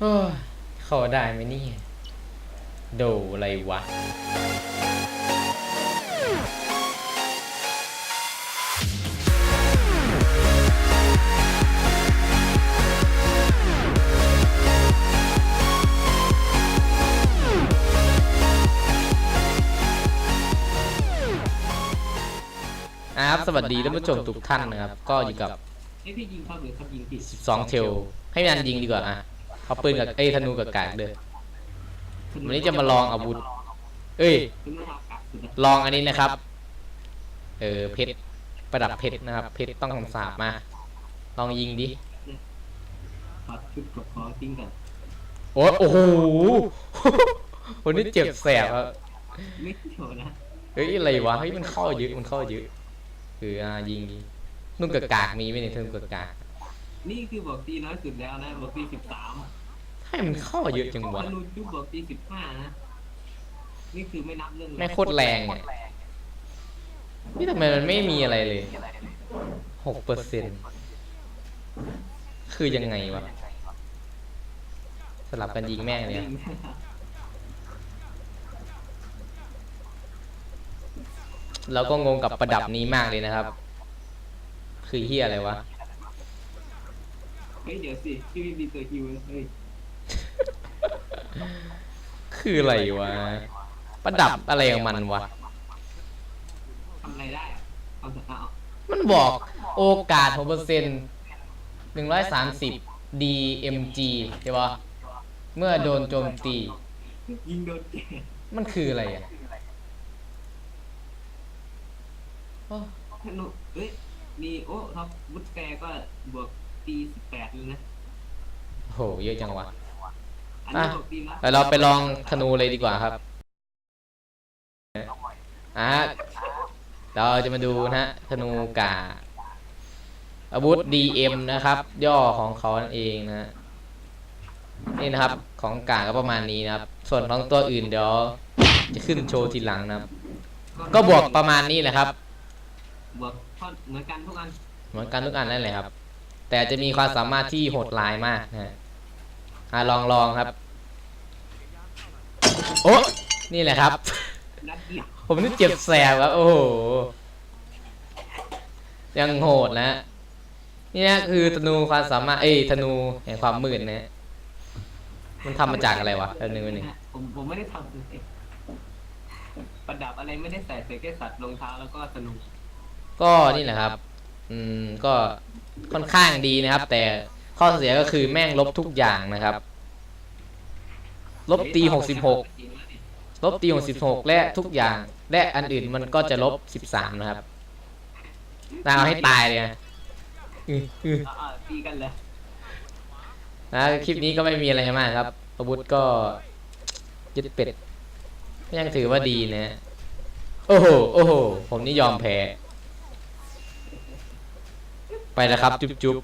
โอ้ยเข้าได้ไหมเนี่ยโดอะไรวะครับสวัสดีท่านผู้ชมทุกท่านนะครับ ก็อยู่กับ เอ้ยพี่ยิงเข้าหรือเขายิงผิด 12เทลให้มันยิงดีกว่าอะ เอาปืนกับเอ้ยธนูกับกากเด้อวันนี้จะมาลองอาวุธ เอ้ยคุณไม่เอากลับสุดนะลองอันนี้นะครับ เออเพชรประดับเพชรนะครับ เพชรต้องคำสาบมา ลองยิงดิถอดชุดกดคอทิ้งกันโอ้โอ้โหคนนี้เจ็บแสบครับไม่โชว์นะเฮ้ยอะไรวะเฮ้ยมันเข้าเยอะมันเข้าเยอะคืออ่ายิงยิงนุ่งกับกากมีไหมเนี่ยนุ่งกับกาก นี่คือบอกตีน้อยสุดแล้วนะบอกตีสิบสามให้มันเข้าเยอะจังวะธนูจุ๊บบอกตีสิบห้านะ นี่คือไม่นับเรื่องแม่งโคตรแรงเนี่ยนี่ทำไมมันไม่มีอะไรเลยหกเปอร์เซ็นคือยังไงวะ สลับกันยิงแม่งเลยยิอะงเราก็งงกับประดับนี้มากเลยนะครับ คือเฮียอะไรวะ เฮ้ยเดี๋ยวสิพี่ไม่มีตัวฮิวเลยเฮ้ยคืออะไรวะ ประดับอะไรของมันวะ ทำอะไรได้อะเอาเถอะเอามันบอกโอกาสหกเปอร์เซ็นหนึ่งร้อยสามสิบ DMG ใช่ปะเมื่อโดนโจมตี ยิงโดนแกมันคืออะไรอะโอ้ธนูเอ้ยมีโอ้ท็อปบุตแฟร์ก็บวก ตีสิบแปดเลยนะโหเยอะจังวะ อันนี้อะบอกตีน้อยแต่เราไปลองธนูเลยดีกว่าครับอะเราจะมาดูนะฮะธนูกาอาวุธ DM นะครับ ย่อของเขานั่นเองนะฮะนี่นะครับของกาก็ประมาณนี้นะครับ ส่วนของตัวอื่นเดี๋ยวจะขึ้นโชว์ทีหลังนะครับ ก็บวกประมาณนี้แหละครับ บวกท่อนเหมือนกันทุกอันเหมือนกันทุกอันนั่นแหละครับ แต่จะมีความสามารถที่โหดร้ายมากนะฮะอะลองลองครับ โอ้นี่แหละครับ นัดเดียวผมนี่เจ็บแสบครับ โอ้โห ยังโหดนะ นี่นะคือธนูความสามารถ เอ้ยธนูแห่งความมืดนะ มันทำมาจากอะไรวะแป๊บนึงแป๊บนึง ผมผมไม่ได้ทำเลยประดับอะไรไม่ได้ใส่ใส่แค่สัตว์รองเท้าแล้วก็สนุกก็นี่แหละครับ อืม ก็ ค่อนข้างดีนะครับ แต่ข้อเสียก็คือแม่งลบทุกอย่างนะครับ ลบตีหกสิบหกลบตีหกสิบหกและทุกอย่าง และอันอื่นมันก็จะลบสิบสามนะครับตาเอาให้ตายเลยนะอื้ออื้ออ่าๆตีกันเลยนะคลิปนี้ก็ไม่มีอะไรมากครับ อาวุธก็ยึดเป็ดก็ยังถือว่าดีนะ โอ้โห โอ้โห ผมนี่ยอมแพ้ ไปแล้วครับ จุ๊บจุ๊บ